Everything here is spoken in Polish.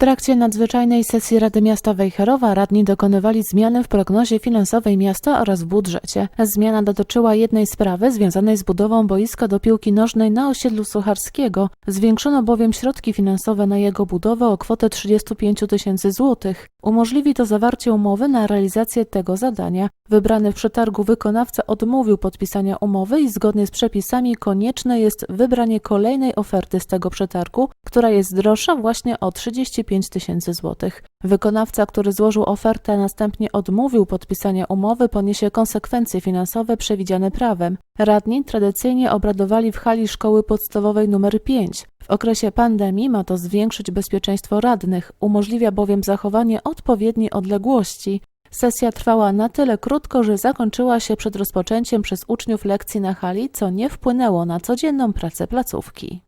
trakcie nadzwyczajnej sesji Rady Miasta Wejherowa radni dokonywali zmiany w prognozie finansowej miasta oraz w budżecie. Zmiana dotyczyła jednej sprawy związanej z budową boiska do piłki nożnej na osiedlu Sucharskiego. Zwiększono bowiem środki finansowe na jego budowę o kwotę 35 tysięcy złotych. Umożliwi to zawarcie umowy na realizację tego zadania. Wybrany w przetargu wykonawca odmówił podpisania umowy i zgodnie z przepisami konieczne jest wybranie kolejnej oferty z tego przetargu, która jest droższa właśnie o 35 tysięcy złotych. Wykonawca, który złożył ofertę, następnie odmówił podpisania umowy, poniesie konsekwencje finansowe przewidziane prawem. Radni tradycyjnie obradowali w hali szkoły podstawowej nr 5. W okresie pandemii ma to zwiększyć bezpieczeństwo radnych, umożliwia bowiem zachowanie odpowiedniej odległości. Sesja trwała na tyle krótko, że zakończyła się przed rozpoczęciem przez uczniów lekcji na hali, co nie wpłynęło na codzienną pracę placówki.